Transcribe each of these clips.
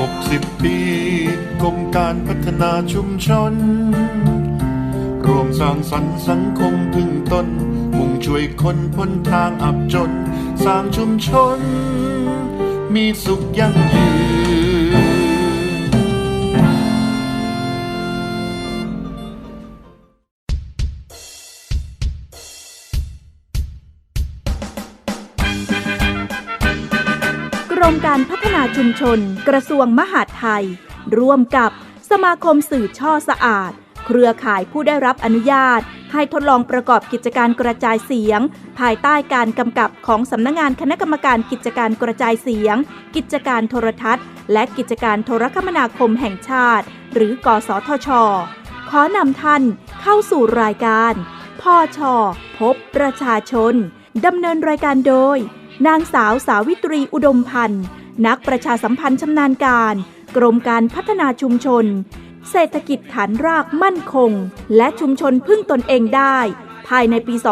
60 ปีกรมการพัฒนาชุมชน รวมสร้างสรรค์สังคมพึ่งตน มุ่งช่วยคนพ้นทางอับจน สร้างชุมชน มีสุขยั่งยืน การพัฒนาชุมชน กระทรวงมหาดไทย ร่วมกับสมาคมสื่อช่อสะอาด เครือข่ายผู้ได้รับอนุญาต ให้ทดลองประกอบกิจการกระจายเสียง ภายใต้การกำกับของสำนักงานคณะกรรมการกิจการกระจายเสียง กิจการโทรทัศน์ และกิจการโทรคมนาคมแห่งชาติ หรือ กสทช ขอนำท่านเข้าสู่รายการพ่อชอพบประชาชนดำเนินรายการโดย นางสาวสาวิตรีอุดมพันธ์ นักประชาสัมพันธ์ชำนาญการ กรมการพัฒนาชุมชน เศรษฐกิจฐานรากมั่นคง และชุมชนพึ่งตนเองได้ ภายในปี 2565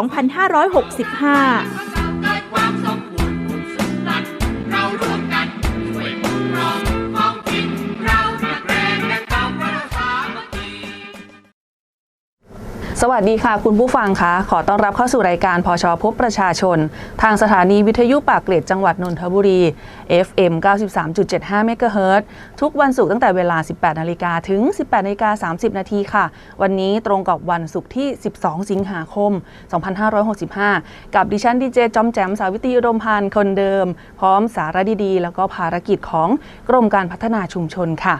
ด้วยความสมบูรณ์สุขสันต์เราร่วมกันช่วยปกครองท้องถิ่นเรานักเรียนและความรักษามัคคีสวัสดีค่ะ คุณผู้ฟังคะขอต้อนรับเข้าสู่รายการพชพบประชาชน ทางสถานีวิทยุปากเกร็ดจังหวัดนนทบุรี FM 93.75 เมกะเฮิรตซ์ทุกวันศุกร์ตั้งแต่เวลา 18 นาฬิกาถึง 18 นาฬิกา 30 นาทีค่ะ วันนี้ตรงกับวันศุกร์ที่ 12 สิงหาคม 2565 กับดิฉันดีเจจอมแจมสาวิตรีอุดมพันธ์คนเดิม พร้อมสาระดีๆ แล้วก็ภารกิจของกรมการพัฒนาชุมชนค่ะ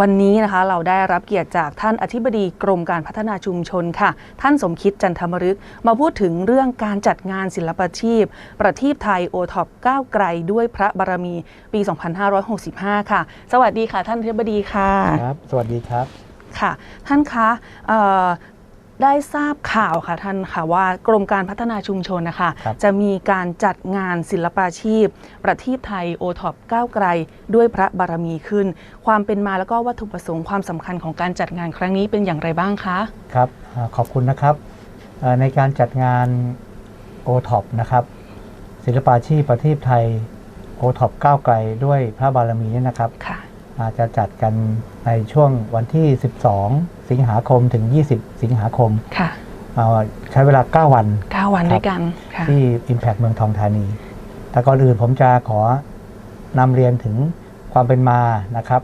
วันนี้นะคะเราได้รับเกียรติจากท่านอธิบดีกรมการพัฒนาชุมชนค่ะ ท่านสมคิดจันทมรึก มาพูดถึงเรื่องการจัดงานศิลปชีพ ประทีปไทยโอท็อปก้าวไกลด้วยพระบารมีปี 2565 ค่ะ สวัสดีค่ะ ท่านอธิบดีค่ะครับ สวัสดีครับค่ะ ท่านคะเอ่อได้ทราบข่าวค่ะท่านค่ะว่ากรมการพัฒนาชุมชนนะคะครับจะมีการจัดงานศิลปาชีพ ประทีปไทยโอท็อปก้าวไกล ด้วยพระบารมีขึ้น ความเป็นมาแล้วก็วัตถุประสงค์ความสำคัญของการจัดงานครั้งนี้เป็นอย่างไรบ้างคะครับอ่าขอบคุณนะครับเอ่อในการจัดงาน o t o p นะครับศิลปาชีพประทีปไทย o t o p ก้าวไกลด้วยพระบารมีเนี่ยนะครับค่ะอาจจะจัดกันในช่วงวันที่ 12 สิงหาคมถึง 20 สิงหาคมค่ะเอ่อใช้เวลา 9 วัน 9 วันครับด้วยกันค่ะที่ Impact เมืองทองธานี แต่ก่อนอื่นผมจะขอนำเรียนถึงความเป็นมานะครับ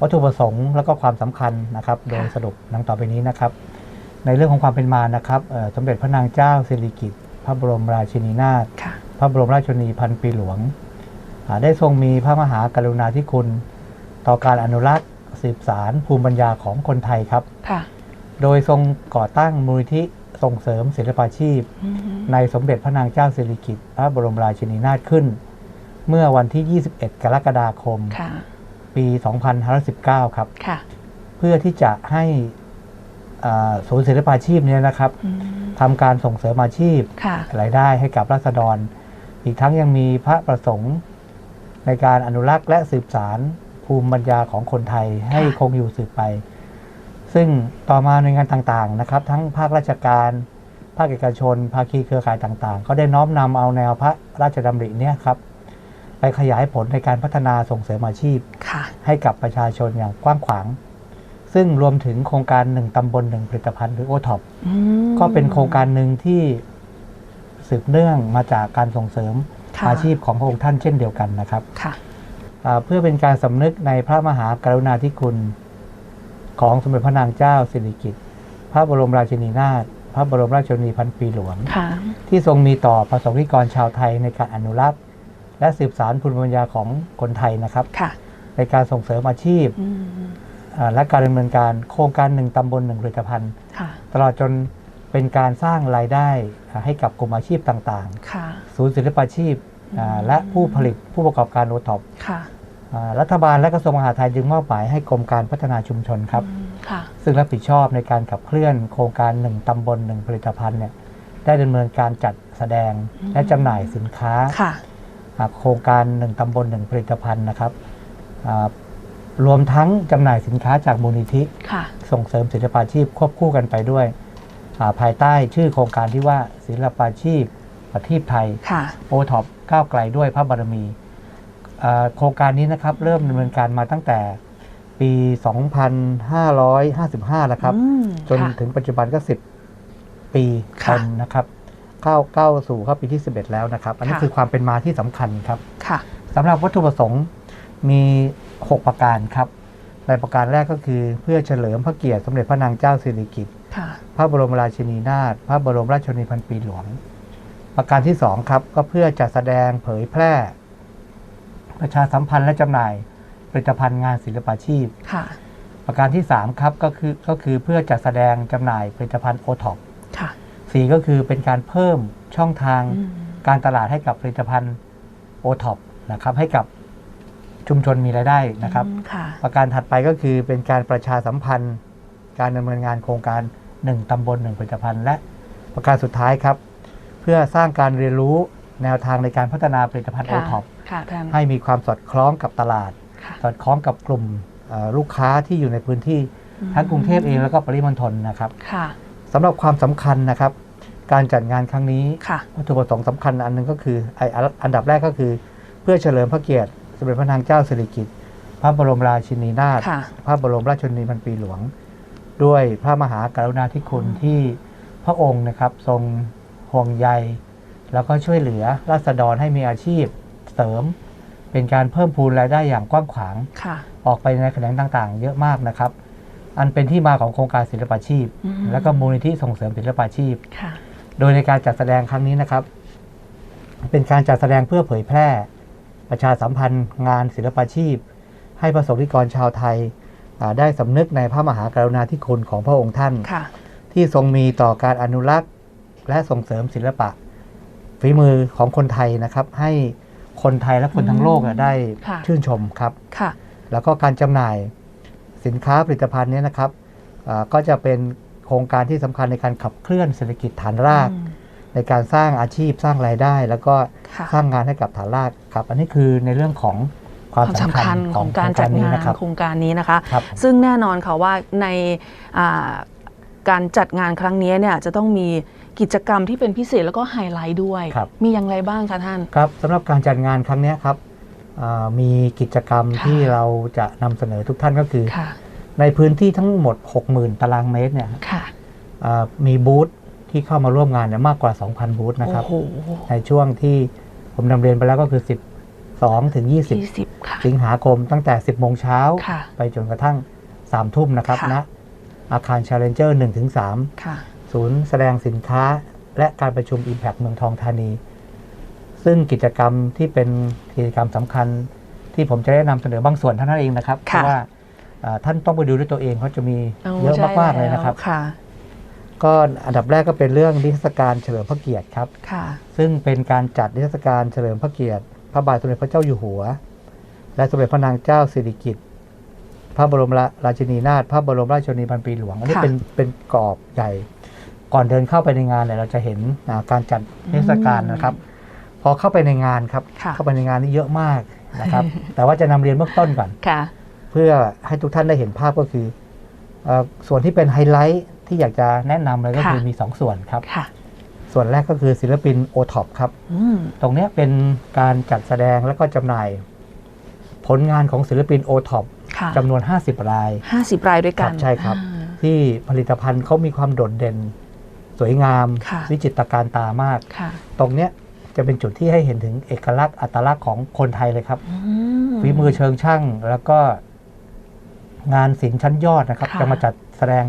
วัตถุประสงค์แล้วก็ความสำคัญนะครับ โดยสรุปดังต่อไปนี้นะครับ ในเรื่องของความเป็นมานะครับเอ่อสมเด็จพระนางเจ้าสิริกิติ์พระบรมราชินีนาถค่ะพระบรมราชชนนีพันปีหลวงอ่า ได้ทรงมีพระมหากรุณาธิคุณ ต่อการอนุรักษ์สืบสารภูมิปัญญาของคนไทยครับค่ะโดยทรงก่อตั้งมูลนิธิส่งเสริมศิลปาชีพอืมในสมเด็จพระนางเจ้าสิริกิติ์พระบรมราชินีนาถขึ้น เมื่อวันที่ 21 กรกฎาคมค่ะปี 2519 ครับค่ะเพื่อที่จะให้อ่าศูนย์ศิลปาชีพเนี่ยนะครับอืมทำการส่งเสริมอาชีพค่ะรายได้ให้กับราษฎร อีกทั้งยังมีพระประสงค์ ในการอนุรักษ์และสืบสารภูมิปัญญาของคนไทยให้คงอยู่สืบไป ซึ่งต่อมาหน่วยงานต่างๆนะครับ ทั้งภาคราชการ ภาคเอกชน ภาคีเครือข่ายต่างๆ ก็ได้น้อมนำเอาแนวพระราชดำริเนี่ยครับไปขยายผลในการพัฒนาส่งเสริมอาชีพค่ะให้กับประชาชนอย่างกว้างขวาง ซึ่งรวมถึงโครงการหนึ่งตำบลหนึ่งผลิตภัณฑ์หรือโอท็อปอืมก็เป็นโครงการหนึ่งที่สืบเนื่องมาจากการส่งเสริมค่ะ อาชีพของพระองค์ท่านเช่นเดียวกันนะครับค่ะอ่าเพื่อเป็นการสำนึกในพระมหากรุณาธิคุณของสมเด็จพระนางเจ้าสิริกิติ์พระบรมราชินีนาถพระบรมราชชนนีพันปีหลวงค่ะที่ทรงมีต่อประสงค์นิกรชาวไทยในการอนุรักษ์ และสืบสารภูมิปัญญาของคนไทยนะครับค่ะในการส่งเสริมอาชีพอืมอ่าและการดำเนินการโครงการหนึ่งตำบลหนึ่งผลิตภัณฑ์ค่ะตลอดจนเป็นการสร้างรายได้อ่าให้กับกลุ่มอาชีพต่างค่ะๆศูนย์ศิลปาชีพอ่า และผู้ผลิตผู้ประกอบการโอท็อปค่ะรัฐบาลและกระทรวงมหาดไทยจึงมอบหมายให้กรมการพัฒนาชุมชนครับอืมค่ะซึ่งรับผิดชอบในการขับเคลื่อนโครงการหนึ่งตำบลหนึ่งผลิตภัณฑ์เนี่ยได้ดำเนินการจัดแสดงและจำหน่ายสินค้าค่ะอ่าโครงการหนึ่งตำบลหนึ่งผลิตภัณฑ์นะครับอ่ารวมทั้งจำหน่ายสินค้าจากมูลนิธิค่ะส่งเสริมศิลปาชีพควบคู่กันไปด้วยอ่าภายใต้ชื่อโครงการที่ว่าศิลปาชีพ ประทีปไทยค่ะโอท็อปก้าวไกลด้วยพระบารมีเอ่อโครงการนี้นะครับเริ่มดำเนินการมาตั้งแต่ปี 2555 แล้วครับอืมจนค่ะถึงปัจจุบันก็ 10 ปีค่ะเต็มนะครับเข้าเข้าสู่เข้าปีที่ 11 แล้วนะครับ อันนี้ค่ะคือความเป็นมาที่สำคัญครับค่ะสำหรับวัตถุประสงค์มี 6 ประการครับในประการแรกก็คือเพื่อเฉลิมพระเกียรติสมเด็จพระนางเจ้าสิริกิติ์ค่ะพระบรมราชินีนาถพระบรมราชชนนีพันปีหลวง ประการที่สองครับก็เพื่อจัดแสดงเผยแพร่ ประชาสัมพันธ์และจำหน่ายผลิตภัณฑ์งานศิลปาชีพค่ะประการที่สามครับก็คือก็คือเพื่อจัดแสดงจำหน่ายผลิตภัณฑ์โอท็อปค่ะสี่ก็คือเป็นการเพิ่มช่องทางอืมการตลาดให้กับผลิตภัณฑ์โอท็อปนะครับ ให้กับชุมชนมีรายได้นะครับอืมค่ะประการถัดไปก็คือเป็นการประชาสัมพันธ์ การดำเนินงานโครงการ 1ตำบล 1 ผลิตภัณฑ์ และประการสุดท้ายครับ เพื่อสร้างการเรียนรู้แนวทางในการพัฒนาผลิตภัณฑ์โอค่ะท็อปค่ะท่านให้มีความสอดคล้องกับตลาดค่ะสอดคล้องกับกลุ่มเอ่อลูกค้าที่อยู่ในพื้นที่ทั้งกรุงเทพเองแล้วก็ปริมณฑลนะครับค่ะสำหรับความสำคัญนะครับ การจัดงานครั้งนี้ค่ะวัตถุประสงค์สำคัญอันหนึงก็คือไออันอันดับแรกก็คือ เพื่อเฉลิมพระเกียรติสมเด็จพระนางเจ้าสิริกิติ์พระบรมราชินีนาถค่ะพระบรมราชชนนีพันปีหลวง ด้วยพระมหากรุณาธิคุณที่พระองค์นะครับทรง ห่วงใย แล้วก็ช่วยเหลือราษฎรให้มีอาชีพเสริม เป็นการเพิ่มพูนรายได้อย่างกว้างขวางค่ะออกไปในแขนงต่างๆ เยอะมากนะครับ อันเป็นที่มาของโครงการศิลปาชีพอืมและก็มูลนิธิส่งเสริมศิลปาชีพค่ะโดยในการจัดแสดงครั้งนี้นะครับ เป็นการจัดแสดงเพื่อเผยแพร่ ประชาสัมพันธ์ งานศิลปาชีพ ให้ประสบนิกรชาวไทยอ่าได้สำนึกในพระมหากรุณาธิคุณของพระองค์ท่านค่ะที่ทรงมีต่อการอนุรักษ์ และส่งเสริมศิลปะ ฝีมือของคนไทยนะครับ ให้คนไทยและคนทั้งโลกอะได้ค่ะชื่นชมครับค่ะแล้วก็การจำหน่ายสินค้าผลิตภัณฑ์เนี้นะครับอ่าก็จะเป็นโครงการที่สำคัญในการขับเคลื่อนเศรษฐกิจฐานรากอืมในการสร้างอาชีพสร้างรายได้ แล้วก็ค่ะสร้างงานให้กับฐานรากครับ อันนี้คือในเรื่องของความความสำสำคัคัญญขขอองงโครการงจักาดรนี้งานนะครับโครงการนี้นะคะครับซึ่งแน่นอนค่ะว่าในอ่า การจัดงานครั้งนี้เนี่ยจะต้องมีกิจกรรมที่เป็นพิเศษแล้วก็ไฮไลท์ด้วย ครับ มีอย่างไรบ้างคะท่าน ครับสำหรับการจัดงานครั้งเนี้ยครับอ่ามีกิจกรรมค่ะ ที่เราจะนำเสนอทุกท่านก็คือ ค่ะ ในพื้นที่ทั้งหมด 60,000 ตารางเมตรเนี่ยค่ะอ่ามีบูธที่เข้ามาร่วมงานเนี่ยมากกว่า 2,000 บูธนะครับโอ้โหในช่วงที่ผมนำเรียนไปแล้วก็คือ 12 ถึงยี่20สิบค่ะ สิงหาคมตั้งแต่ 10 โมงเช้า ค่ะไปจนกระทั่ง 3 ทุ่มนะครับค่ะ ณ อาคาร Challenger 1-3ถึง3ค่ะศูนย์แสดงสินค้าและการประชุม Impact เมืองทองธานี ซึ่งกิจกรรมที่เป็นกิจกรรมสำคัญ ที่ผมจะได้นำเสนอบางส่วนเท่านั้นเองนะครับ เพค่ะราะว่าอ่าท่านต้องไปดูด้วยตัวเองเขาจะมีโอ้เยอะใช่มากๆเลยนะครับค่ะก็อันดับแรกก็เป็นเรื่องนิทรรศการเฉลิมพระเกียรติครับค่ะซึ่งเป็นการจัดนิทรรศการเฉลิมพระเกียรติ พระบาทสมเด็จพระเจ้าอยู่หัว และสมเด็จพระนางเจ้าสิริกิติ์พ ระบรมราชินีนาถพระบรมราชชนนีพันปีหลวง อันนี้ค่ะเป็นเป็นกรอบใหญ่ ก่อนเดินเข้าไปในงานเนี่ยเราจะเห็นอ่าการจัดนิทรรศการนะครับ พอเข้าไปในงานครับ ค่ะเข้าไปในงานนี่เยอะมากนะครับ แต่ว่าจะนำเรียนเบื้องต้นก่อน ค่ะ เพื่อให้ทุกท่านได้เห็นภาพก็คือเอ่อส่วนที่เป็นไฮไลท์ที่อยากจะแนะนำเลยก็ค่ะคือมีสองส่วนครับ ค่ะ ส่วนแรกก็คือศิลปินโอท็อปครับ อืม ตรงเนี้ยเป็นการจัดแสดงและก็จำหน่าย ผลงานของศิลปินโอท็อปค่ะ จำนวน 50 รายห้าสิบรายด้วยกันครับใช่ครับอ่าที่ผลิตภัณฑ์เขามีความโดดเด่น สวยงามค่ะวิจิตรการตามากค่ะตรงเนี้ยจะเป็นจุดที่ให้เห็นถึงเอกลักษณ์อัตลักษณ์ของคนไทยเลยครับอืมฝีมือเชิงช่างแล้วก็งานศิลป์ชั้นยอดนะครับค่ะจะมาจัดแสดง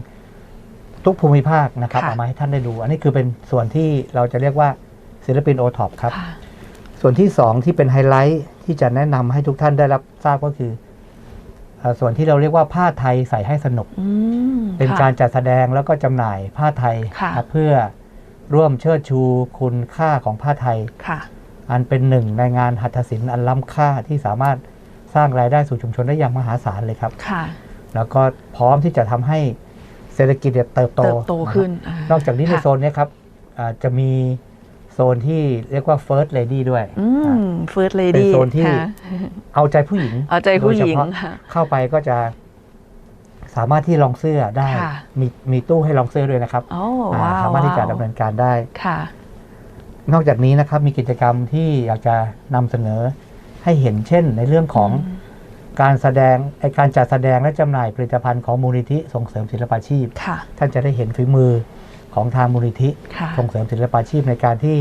ทุกภูมิภาคนะครับค่ะเอามาให้ท่านได้ดู อันนี้คือเป็นส่วนที่เราจะเรียกว่าศิลปินโอท็อปครับค่ะส่วนที่สองที่เป็นไฮไลท์ที่จะแนะนำให้ทุกท่านได้รับทราบก็คือเอ่อ ส่วนที่เราเรียกว่าผ้าไทยใส่ให้สนุกอืมเป็นค่ะการจัดแสดงแล้วก็จำหน่ายผ้าไทยค่ะครับเพื่อร่วมเชิดชูคุณค่าของผ้าไทยค่ะอันเป็นหนึ่งในงานหัตถศิลป์อันล้ำค่าที่สามารถสร้างรายได้สู่ชุมชนได้อย่างมหาศาลเลยครับค่ะแล้วก็พร้อมที่จะทำให้เศรษฐกิจเนี่ยเติบโตเติบโตขึ้นนะครับานอกจากนี้ในค่ะโซนเนี้ยครับอ่าจะมีโซ นที่เรียกว่า First Lady ด้วยอือ่ามเฟิร์สเลเป็นดี้โซนที่เอาใจผู้หญิงเอาใจผู้หญิงโดยเฉพาะค่ะ เข้าไปก็จะ สามารถที่ลองเสื้อได้ ค่ะ มีมีตู้ให้ลองเสื้อด้วยนะครับโอ้อ่าว้าวสามารถที่จะดำเนินการได้ ค่ะ นอกจากนี้นะครับมีกิจกรรมที่อยากจะนำเสนอให้เห็นเช่น ในเรื่องของการแสดงไอการจัดแสดงและจำหน่ายผลิตภัณฑ์ของมูลนิธิส่งเสริมศิลปาชีพ ค่ะ ท่านจะได้เห็นฝีมือ ของทางมูลนิธิค่ะส่งเสริมศิลปาชีพในการที่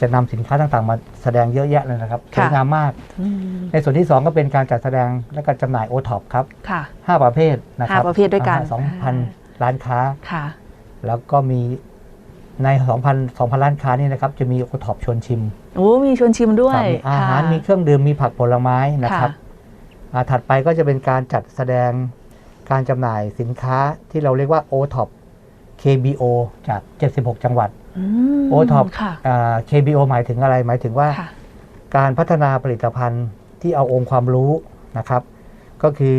จะนำสินค้าต่างๆ มาแสดงเยอะแยะเลยนะครับสค่ะวยงามมากอืมในส่วนที่ 2 ก็เป็นการจัดแสดงและการจำหน่ายโอท็อปครับค่ะ5ประเภทนะครับห้าประเภทด้วยกันสองพันร้านค้าค่ะ แล้วก็มีใน2,000 2,000ร้านค้านี่นะครับ จะมีโอท็อปชวนชิมโอ้มีชวนชิมด้วยครับมีอาหารค่ะมีเครื่องดื่มมีผักผลไม้นะครับอ่าถัดไปก็จะเป็นการจัดแสดงการจำหน่ายสินค้าที่เราเรียกว่า o t o p KBO จาก 76 จังหวัดอืม o t o p ค่ะอ่า KBO หมายถึงอะไร หมายถึงว่าค่ะการพัฒนาผลิตภัณฑ์ที่เอาองค์ความรู้นะครับ ก็คือ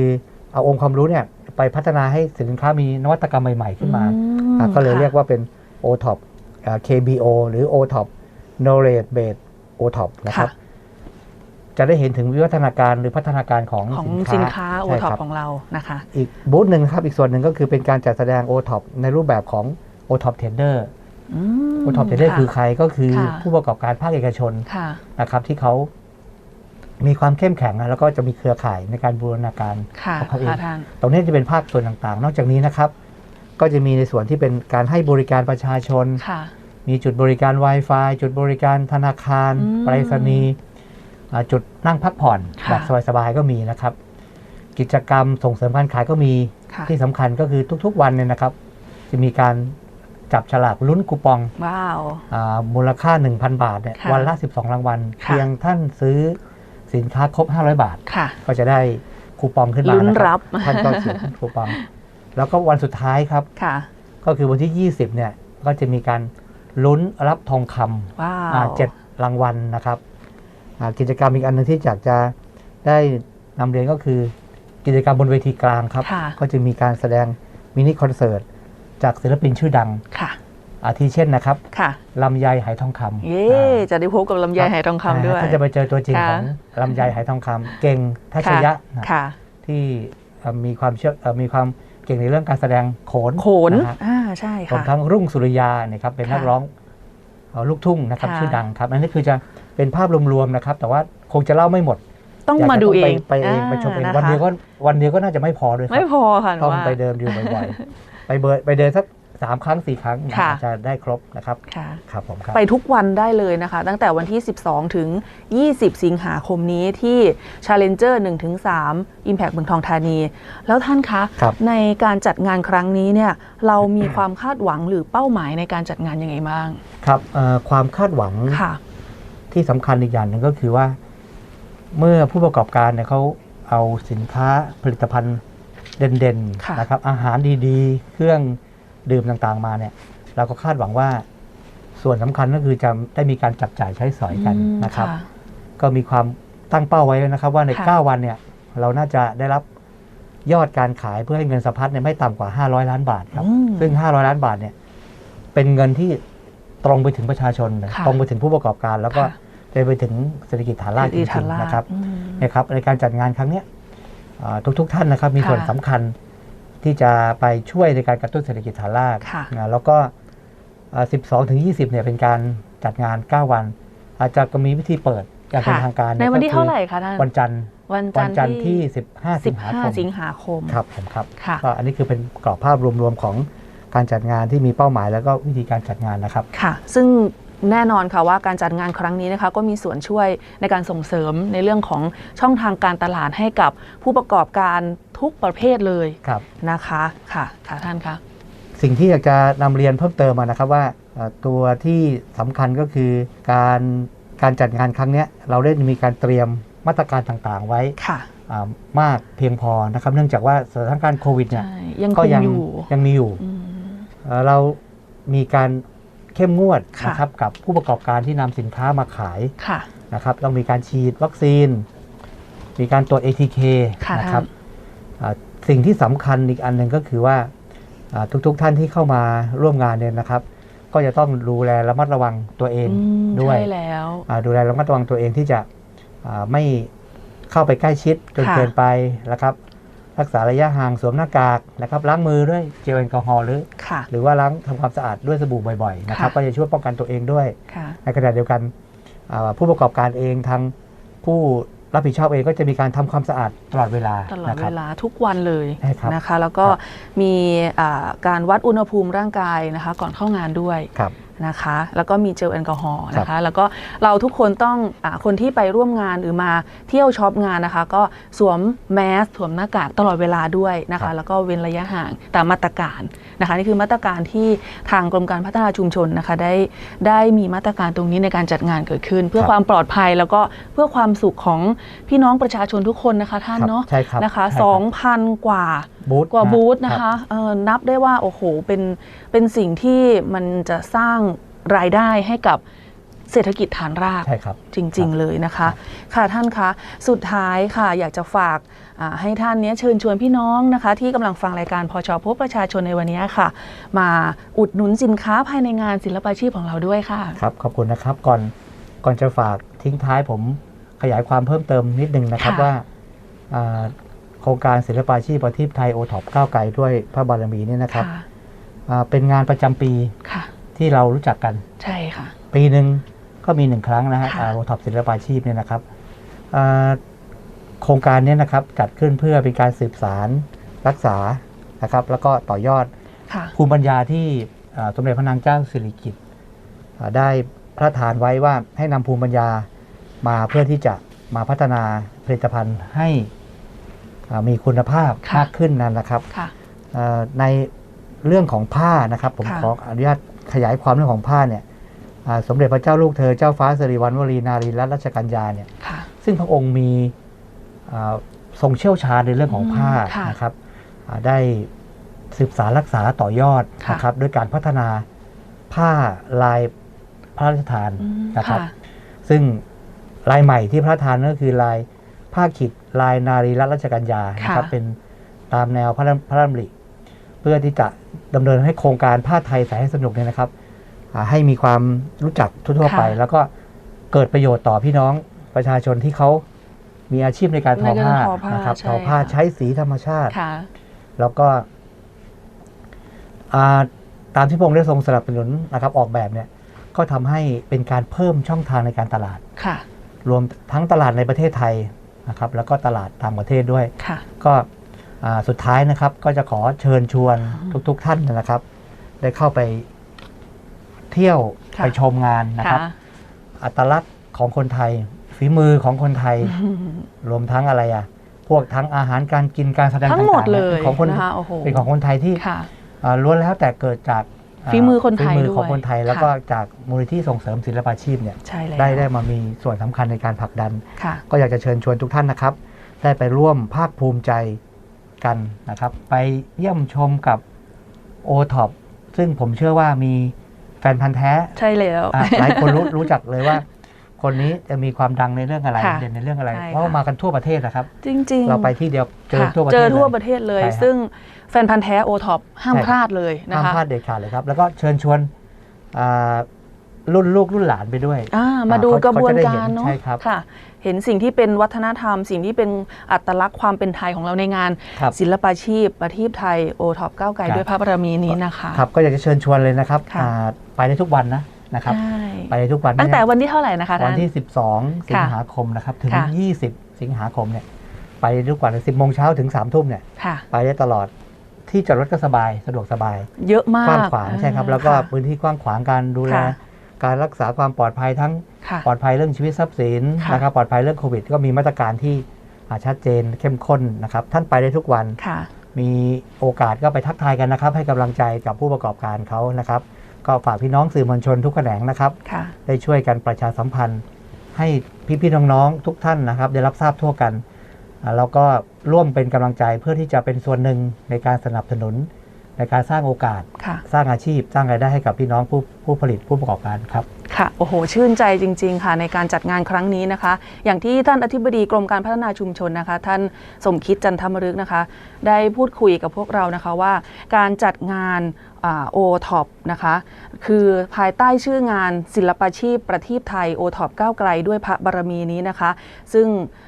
เอาองค์ความรู้เนี่ยไปพัฒนาให้สินค้ามีนวัตกรรมใหม่ ๆ ขึ้นมาอืมอะก็เลยค่ะเรียกว่าเป็น o t o p อ่า KBO หรือ o t o p Knowledge Based o t o p นะครับค่ะ จะได้เห็นถึงวิวัฒนาการหรือพัฒนาการของของสิสินนค้าค้าโอใช่ท็อปครับของเรานะคะ อีกบูธหนึ่งครับอีกส่วนหนึ่งก็คือเป็นการจัดแสดง o t o p ในรูปแบบของ o t o p Tender อืม o t o p Tender ะคือใครก็คือค่ะผู้ประกอบการภาคเอกชนค่ะนะครับที่เขามีความเข้มแข็งนะแล้วก็จะมีเครือข่ายในการบูรณาการค่ะของเขาเองค่ะท่านตรงนี้จะเป็นภาคส่วนต่างๆ นอกจากนี้นะครับ ก็จะมีในส่วนที่เป็นการให้บริการประชาชนค่ะมีจุดบริการ Wi-Fi จุดบริการธนาคารอืมไปรษณีย์อ่า จุดนั่งพักผ่อนค่ะแบบสบายๆก็มีนะครับ กิจกรรมส่งเสริมการขายก็มีค่ะที่สำคัญก็คือทุกๆวันเนี่ยนะครับ จะมีการจับฉลากลุ้นคูปองว้าวอามูลค่า 1,000 บาทเนี่ยค่ะวันละ 12 รางวัลค่ะเพียงท่านซื้อสินค้าครบ 500 บาทค่ะก็จะได้คูปองขึ้นมาลุ้นนะครัรับบท่านก็เขียนคูปอง แล้วก็วันสุดท้ายครับค่ะก็คือวันที่ 20 เนี่ยก็จะมีการลุ้นรับทองคำว้าอ่าวเจ็ดรางวัลนะครับอ่า กิจกรรมอีกอันหนึงที่อยากจะได้นำเรียนก็คือกิจกรรมบนเวทีกลางครับค่ะก็จะมีการแสดงมินิคอนเสิร์ตจากศิลปินชื่อดังค่ะอาทิเช่นนะครับค่ะลำไยไหทองคำเย้อ่าจะได้พบกับลำไยไหทองคำด้วยท่านจะไปเจอตัวจริงค่ะของลำไยไหทองคำเก่งทัชยะนะค่ะ ที่เอ่อมีความเชื่อเอ่อมีความเก่งในเรื่องการแสดงโขนโขนนะฮะอ่าใช่รวมค่ะทั้งรุ่งสุริยาเนี่ยครับเป็นนักค่ะร้องเอ่อลูกทุ่งนะครับค่ะชื่อดังครับอันนี้คือจะ เป็นภาพรวมๆนะครับ แต่ว่าคงจะเล่าไม่หมดต้องยกจะมาดูเองไปไปเองไปชมเองาวันเดียวก็ะคะวันเดียวก็น่าจะไม่พอด้วยครัไม่พอค่ะหนูต้องว่าไปเดินอยู่บ่อยๆไปเบิร์ไปเดินสักสามครั้งสี่ครั้งค่ะจะได้ครบนะครับค่ะครับผมครับไปทุกวันได้เลยนะคะ ตั้งแต่วันที่ 12 ถึง 20 สิงหาคมนี้ที่ Challenger 1ถึง3 Impact เมืองทองธานี แล้วท่านคะครับในการจัดงานครั้งนี้เนี่ยเรามีความคาดหวังหรือเป้าหมายในการจัดงานยังไงบ้าง ครับเอ่อความคาดหวังค่ะ ที่สำคัญอีกอย่างหนึ่งก็คือว่า เมื่อผู้ประกอบการเนี่ยเขาเอาสินค้าผลิตภัณฑ์เด่นค่ะๆนะครับ อาหารดีๆ เครื่องดื่มต่างๆมาเนี่ย เราก็คาดหวังว่าส่วนสำคัญก็คือจะได้มีการจับจ่ายใช้สอยกันอืมนะครับ ก็มีความตั้งเป้าไว้นะครับ ว่าในค่ะ9วันเนี่ย เราน่าจะได้รับยอดการขายเพื่อให้เงินสะพัดเนี่ยไม่ต่ำกว่า 500 ล้านบาทครับอืมซึ่ง 500 ล้านบาทเนี่ย เป็นเงินที่ ตรงไปถึงประชาชนเลยค่ะตรงไปถึงผู้ประกอบการ แล้วก็ค่ะจะไปถึงเศรษฐกิจฐานรากจดีริทันงลาๆนะครับอืมนะครับ ในการจัดงานครั้งเนี้ยทุกทุกๆท่านนะครับมีค่ะส่วนสำคัญที่จะไปช่วยในการกระตุ้นเศรษฐกิจฐานรากค่ะ นะแล้วก็อ่า12ถึง20เนี่ยเป็นการจัดงาน 9 วัน อาจจะก็มีวิธีเปิดอย่างเป็นค่ะทางการในวันที่ก็คือเท่าไหร่คะท่านวันจันทร์วันวัจันนทร์จันทร์ที่ 15 สิงหาคม15สิงหาคมครับผมครับ ค่ะ ก็อันนี้คือเป็นกรอบภาพรวมๆของ การจัดงานที่มีเป้าหมายแล้วก็วิธีการจัดงานนะครับ ค่ะ ซึ่งแน่นอนค่ะว่าการจัดงานครั้งนี้นะคะก็มีส่วนช่วยในการส่งเสริมในเรื่องของช่องทางการตลาดให้กับผู้ประกอบการทุกประเภทเลยครับนะคะค่ะค่ะท่านคะสิ่งที่อยากจะนำเรียนเพิ่มเติมมานะครับว่าเอ่อตัวที่สำคัญก็คือการการจัดงานครั้งเนี้ยเราได้มีการเตรียมมาตรการต่างๆไว้ค่ะอ่ามากเพียงพอนะครับ เนื่องจากว่าสถานการณ์โควิดเนี่ยใช่ยังคก็งยังอยู่ยังมีอยู่อืม เอ่อเรามีการเข้มงวดค่ะนะครับกับผู้ประกอบการที่นำสินค้ามาขายค่ะนะครับต้องมีการฉีดวัคซีน มีการตรวจ ATK ค่ะนะครับอ่าสิ่งที่สำคัญอีกอันหนึ่งก็คือว่าอ่าทุกๆท่านที่เข้ามาร่วมงานเนี่ยนะครับ ก็จะต้องดูแลระมัดระวังตัวเองอืมด้วยใช่แล้วอ่าดูแลระมัดระวังตัวเองที่จะอ่าไม่เข้าไปใกล้ชิดจนค่ะเกินไปนะครับ รักษาระยะห่างสวมหน้ากากนะครับล้างมือด้วยเจลแอลกอฮอล์หรือ ค่ะหรือว่าล้างทำความสะอาดด้วยสบู่บ่อยๆนะครับค่ะ ก็จะช่วยป้องกันตัวเองด้วย ค่ะ ในขณะเดียวกันอ่าผู้ประกอบการเองทางผู้รับผิดชอบเองก็จะมีการทำความสะอาดตลอดเวลาตลอดนะคเวรับ ลาทุกวันเลยใช่ครับนะคะ แล้วก็ครับ มีอ่าการวัดอุณหภูมิร่างกายนะคะ ก่อนเข้างานด้วยครับ นะคะ แล้วก็มีเจลแอลกอฮอล์นะครัคะ บ แล้วก็เราทุกคนต้องอาคนที่ไปร่วมงานหรือมาเที่ยวช็อปงานนะคะ ก็สวมแมสสวมหน้ากากตลอดเวลาด้วยนะครัคะบแล้วก็เว้นระยะห่างตามมาตรการ นะคะนี่คือมาตรการที่ทางกรมการพัฒนาชุมชนนะคะได้ได้มีมาตรการตรงนี้ในการจัดงานเกิดขึ้น เพื่อความปลอดภัยแล้วก็เพื่อความสุขของพี่น้องประชาชนทุกคนนะคะท่านครับเนาะใช่ครับนะคะใช่ครับสองพันกว่าบูธกว่านะบูธนะรัคะบเออนับได้ว่าโอ้โหเป็นเป็นสิ่งที่มันจะสร้างรายได้ให้กับเศรษฐกิจฐานรากใช่ครับจริง ๆ เลยนะคะ ค่ะท่านคะ สุดท้ายค่ะอยากจะฝากอ่า ให้ท่านเนี้ยเชิญชวนพี่น้องนะคะ ที่กำลังฟังรายการพอชอพบประชาชนในวันนี้ค่ะ มาอุดหนุนสินค้าภายในงานศิลปาชีพของเราด้วยค่ะ ครับ ขอบคุณนะครับก่อนก่อนจะฝากทิ้งท้ายผมขยายความเพิ่มเติมนิดนึงนะครับค่ะว่าอ่าโครงการศิลปาชีพประทีปไทยโอท็อปก้าวไกลด้วยพระบารมีเนี่ยนะครับค่ะอ่าเป็นงานประจำปีค่ะที่เรารู้จักกันใช่ค่ะ ปีหนึ่งก็มีหนึ่งครั้งนะฮะค่ะโอท็อปศิลปาชีพเนี่ยนะครับอ่า โครงการเนี้นะครับจัดขึ้นเพื่อเป็นการสืบสารรักษานะครับ แล้วก็ต่อยอดค่ะภูมิปัญญาที่อ่าสมเด็จพระนางเจ้าสิริกิติ์อ่าได้พระราชทานไว้ว่าให้นำภูมิปัญญามาเพื่อที่จะมาพัฒนาผลิตภัณฑ์ให้อ่ามีคุณภาพค่ะมากขึ้นนั่นนะครับค่ะเอ่อในเรื่องของผ้านะครับ ผมค่ะขออนุญาตขยายความเรื่องของผ้าเนี่ยอ่าสมเด็จพระเจ้าลูกเธอเจ้าฟ้าสิริวัณวรีนารีรัตนราชกัญญาเนี่ยค่ะซึ่งพระองค์มีอ่า ทรงเชี่ยวชาญในเรื่องของผ้าอืมค่ะนะครับอ่าได้สืบสารรักษาต่อยอดค่ะนะครับด้วยการพัฒนาผ้าลายพระราชทานอืมนะครับค่ะซึ่งลายใหม่ที่พระราชทานนั่นก็คือลายผ้าขิดลายนารีรัตนราชกัญญานะครับค่ะเป็นตามแนวพระราพระราชดำริเพื่อที่จะดำเนินให้โครงการผ้าไทยสายให้สนุกเนี่ยนะครับอ่าให้มีความรู้จักทั่วๆไปค่ะแล้วก็เกิดประโยชน์ต่อพี่น้องประชาชนที่เขา มีอาชีพในการทอในการผ้าทอผ้านนะครับใช่ทอผ้าค่ะใช้สีธรรมชาติค่ะแล้วก็อ่าตามที่พระองค์ได้ทรงสนับสนุนนะครับ ออกแบบเนี่ยก็ทำให้เป็นการเพิ่มช่องทางในการตลาดค่ะ รวมทั้งตลาดในประเทศไทยนะครับ แล้วก็ตลาดต่างประเทศด้วยค่ะก็อ่าสุดท้ายนะครับ ก็จะขอเชิญชวนทุก ๆ ท่านนะครับ ได้เข้าไปเที่ยวค่ะไปชมงานนะครับค่ะอัตลักษณ์ของคนไทย ฝีมือของคนไทย รวมทั้งอะไรอะ พวกทั้งอาหารการกินการแสดงทั้งหมดต่างๆเลนี่ยเป็นของคนนะคะโอ้โหเป็นของคนไทยที่ค่ะอ่าล้วนแล้วแต่เกิดจากาฝีมือคนไทยฝีมือด้วยของคนไทย แล้วค่ะก็จากมูลนิธิส่งเสริมศิลปาชีพเนี่ยใช่แล้วได้ได้มามีส่วนสำคัญในการผลักดันค่ะก็อยากจะเชิญชวนทุกท่านนะครับ ได้ไปร่วมภาคภูมิใจกันนะครับ ไปเยี่ยมชมกับ o t o p ซึ่งผมเชื่อว่ามีแฟนพันธ์แท้ ใช่แล้วอะหลายคนรู้รู้จักเลยว่า คนนี้จะมีความดังในเรื่องอะไรค่ะเด่นในเรื่องอะไร ใช่เพราะว่าค่ะ มากันทั่วประเทศนะครับ จริงๆเราไปที่เดียวเจอค่ะทั่วประเทศเจอทั่วลยประเทศเลย ใช่ครับ ซึ่งแฟนพันธ์แท้โอท็อปห้ามใช่ พลาดเลยนะห้ามคะพลาดเด็ดขาดเลยครับ แล้วก็เชิญชวนอ่ารุ่นลูกรุ่นหลานไปด้วย อ่ามาดูเขากระบวนเขาจะได้การเห็นเนาะใช่ครับค่ะ เห็นสิ่งที่เป็นวัฒนธรรม สิ่งที่เป็นอัตลักษณ์ความเป็นไทยของเราในงาน ครับ ศิลปาชีพประทีปไทยโอท็อปก้าวไกลครับด้วยพระบารมีนี้นะคะ ครับก็อยากจะเชิญชวนเลยนะครับค่ะ อ่าไปได้ทุกวันนะ นะครับใช่ไปได้ทุกวันตั้งแต่ไม่ใช่วันที่เท่าไหร่นะคะวันท่านที่ 12 สิงหาคมนะครับ ถึงค่ะ20 สิงหาคมเนี่ย ไปทุกวัน10โมงเช้าถึง3ทุ่มเนี่ยค่ะไปได้ตลอดที่จอดรถก็สบายสะดวกสบาย เยอะมากกว้างขวางใช่ครับ แล้วก็ค่ะพื้นที่กว้างขวางการดูแลค่ะการรักษาความปลอดภัยทั้งค่ะปลอดภัยเรื่องชีวิตทรัพย์สินค่ะนะครับปลอดภัยเรื่องโควิด ก็มีมาตรการที่อ่าชัดเจนเข้มข้นนะครับ ท่านไปได้ทุกวันค่ะมีโอกาสก็ไปทักทายกันนะครับ ให้กำลังใจกับผู้ประกอบการเขานะครับ ก็ฝากพี่น้องสื่อมวลชนทุกแขนงนะครับค่ะได้ช่วยกันประชาสัมพันธ์ ให้พี่ๆน้องๆทุกท่านนะครับ ได้รับทราบทั่วกันอ่าแล้วก็ร่วมเป็นกำลังใจเพื่อที่จะเป็นส่วนหนึ่งในการสนับสนุน ในการสร้างโอกาสค่ะสร้างอาชีพ สร้างรายได้ให้กับพี่น้องผู้ผู้ผลิตผู้ประกอบการครับค่ะโอ้โห ชื่นใจจริง ๆ ค่ะ ในการจัดงานครั้งนี้นะคะ อย่างที่ท่านอธิบดีกรมการพัฒนาชุมชนนะคะ ท่านสมคิดจันทมรึกนะคะ ได้พูดคุยกับพวกเรานะคะว่า การจัดงาน โอท็อปนะคะ คือภายใต้ชื่องานศิลปาชีพประทีปไทยโอท็อปก้าวไกลด้วยพระบารมีนี้นะคะ ซึ่ง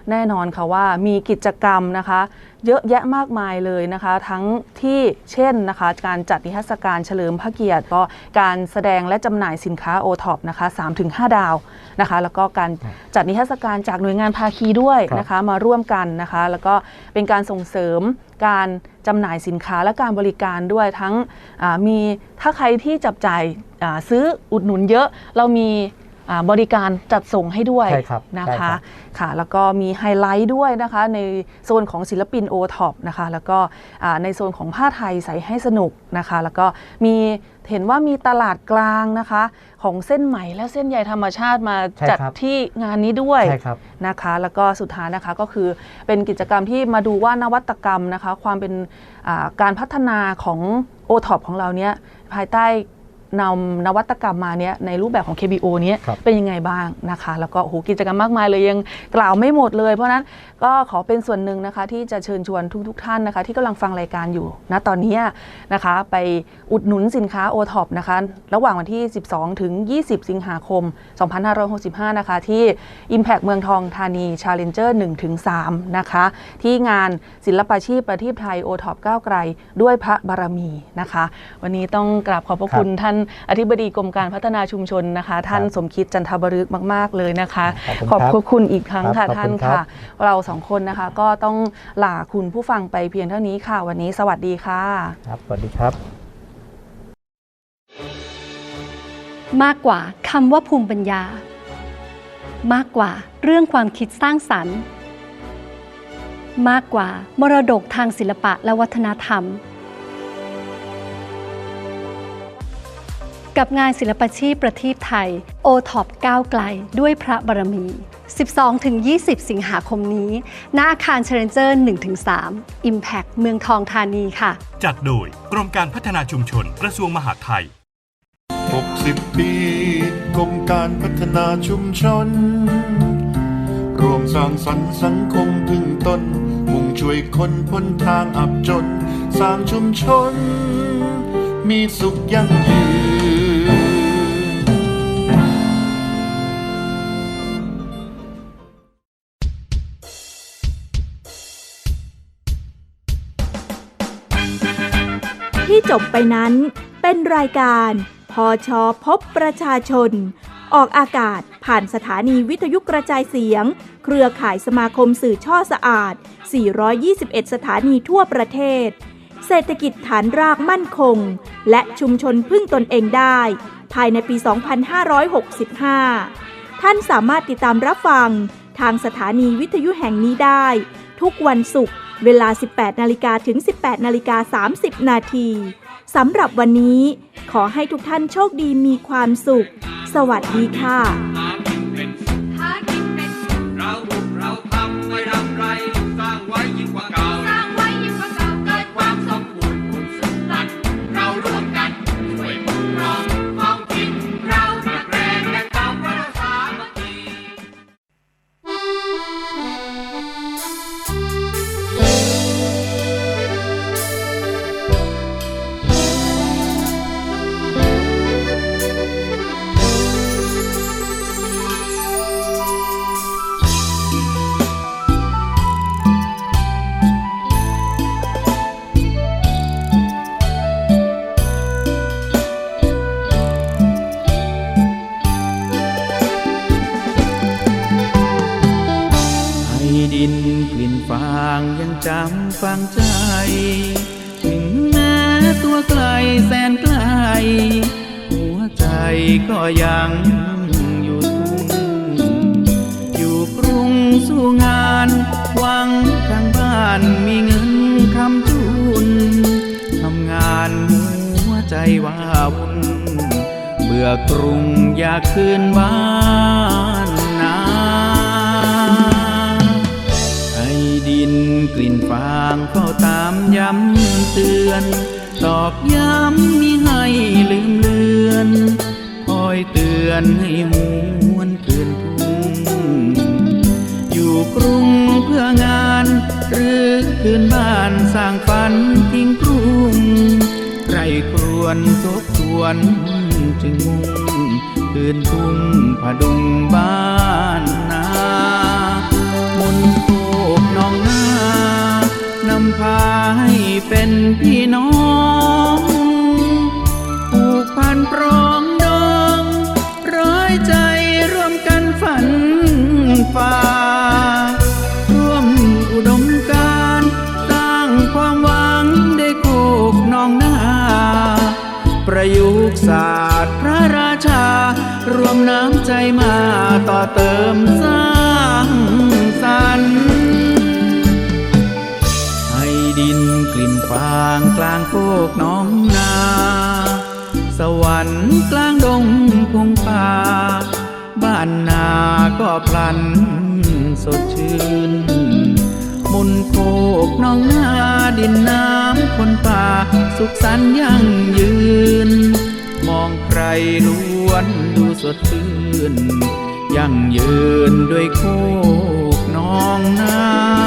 แน่นอนค่ะว่ามีกิจกรรมนะคะ เยอะแยะมากมายเลยนะคะ ทั้งที่เช่นนะคะ การจัดนิทรรศการเฉลิมพระเกียรติก็การแสดงและจำหน่ายสินค้าโอท็อปนะคะ3-5 ดาวนะคะ แล้วก็การจัดนิทรรศการจากหน่วยงานภาคีด้วยนะคะ มาร่วมกันนะคะ แล้วก็เป็นการส่งเสริม การจำหน่ายสินค้าและการบริการด้วยทั้งอ่ามีถ้าใครที่จับจ่ายอ่าซื้ออุดหนุนเยอะ เรามีอ่าบริการจัดส่งให้ด้วยใช่ครับนะใช่ครัคะบค่ะแล้วก็มีไฮไลท์ด้วยนะคะในโซนของศิลปินโอท็อปนะคะแล้วก็อ่าในโซนของผ้าไทยใส่ให้สนุกนะคะแล้วก็มี เห็นว่ามีตลาดกลางนะคะ ของเส้นไหมและเส้นใยธรรมชาติมาใช่จัดครับที่งานนี้ด้วยใช่ครับนะคะ แล้วก็สุดท้ายนะคะก็คือเป็นกิจกรรมที่มาดูว่านวัตกรรมนะคะ ความเป็นอ่าการพัฒนาของ o t o p ของเราเนี้ยภายใต้ นำนวัตกรรมมาเนี้ยในรูปแบบของ KBO เนี้ยครับ เป็นยังไงบ้างนะคะ แล้วก็โอ้โหกิจกรรมมากมายเลยยังกล่าวไม่หมดเลย เพราะฉะนั้นก็ขอเป็นส่วนหนึ่งนะคะ ที่จะเชิญชวนทุกๆทท่านนะคะ ที่กำลังฟังรายการอยู่ณตอนนี้นะคะ ไปอุดหนุนสินค้า o t o p นะคะ ระหว่างวันที่ 12 ถึง 20 สิงหาคม 2565 นะคะ ที่ Impact เมืองทองธานี Challenger 1ถึง3นะคะ ที่งานศิลปาชีพประทีปไทย o t o p ก้าวไกล ด้วยพระบารมีนะคะ วันนี้ต้องกราบขอบพระคุณท่านอธิบดีกรมการพัฒนาชุมชนนะคะ ท่านสมคิดจันทบรึกมาก ๆ เลยนะคะ ขอบคุณครับพระคุณอีกครั้งค่ะครับขอบท่านคุณครับค่ะ เราสองคนนะคะก็ต้องลาคุณผู้ฟังไปเพียงเท่านี้ค่ะ วันนี้สวัสดีค่ะครับสวัสดีครับ มากกว่าคำว่าภูมิปัญญา มากกว่าเรื่องความคิดสร้างสรรค์ มากกว่ามรดกทางศิลปะและวัฒนธรรม กับงานศิลปาชีพประทีปไทยโอท็อปก้าวไกลด้วยพระบารมี 12-20 สิงหาคมนี้ณอาคารเชนเจอร์ 1-3 Impact เมืองทองธานีค่ะ จัดโดยกรมการพัฒนาชุมชนกระทรวงมหาดไทย 60 ปีกรมการพัฒนาชุมชน รวมสร้างสรรค์สังคมพึ่งตน มุ่งช่วยคนพ้นทางอับจน สร้างชุมชน มีสุขยั่งยืน ที่จบไปนั้น เป็นรายการพอชอพบประชาชน ออกอากาศผ่านสถานีวิทยุกระจายเสียง เครือข่ายสมาคมสื่อช่อสะอาด 421 สถานีทั่วประเทศ เศรษฐกิจฐานรากมั่นคง และชุมชนพึ่งตนเองได้ ภายในปี 2565 ท่านสามารถติดตามรับฟังทางสถานีวิทยุแห่งนี้ได้ ทุกวันศุกร์ เวลา 18 นาฬิกาถึง 18 นาฬิกา 30 นาทีสำหรับวันนี้ขอให้ทุกท่านโชคดีมีความสุข สวัสดีค่ะานมีเงินคำจุนทำงานหัวใจว่าวุ่นเบื่อกรุงอยากคืนบ้านนาไอ้ดินกลิ่นฟางเฝ้าตามย้ำเตือนตอกย้ำมิให้ลืมเลือนคอยเตือนให้หวนคืนทุ่งอยู่กรุงเพื่องาน หรือคืนบ้านสร้างฝันทิ้งกรุงไรครวนทบทวนจึงมุ่งคืนทุ่งผดุงบ้านนามนโคกน้องนานำพาให้เป็นพี่น้อง เติมสร้างสรรค์ให้ดินกลิ่นฟางกลางโคกน้องนา สวรรค์กลางดงพงป่า บ้านนาก็พลันสดชื่น มุนโคกน้องนาดินน้ำคนป่า สุขสันต์ยั่งยืน มองใครล้วนดูสดชื่น ยั่งยืนด้วยโคกน้องนา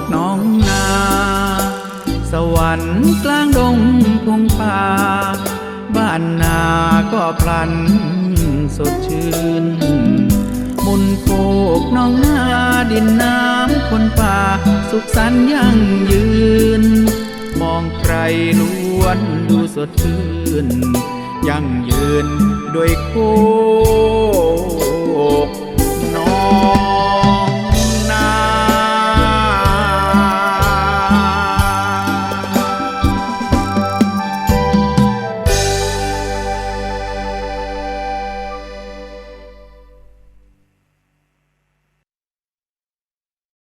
กน้องนา สวรรค์กลางดงพงป่า บ้านนาก็พลันสดชื่น มุนโคกน้องนาดินน้ำคนป่า สุขสันต์ยั่งยืน มองใครล้วนดูสดชื่น ยั่งยืนด้วยโคก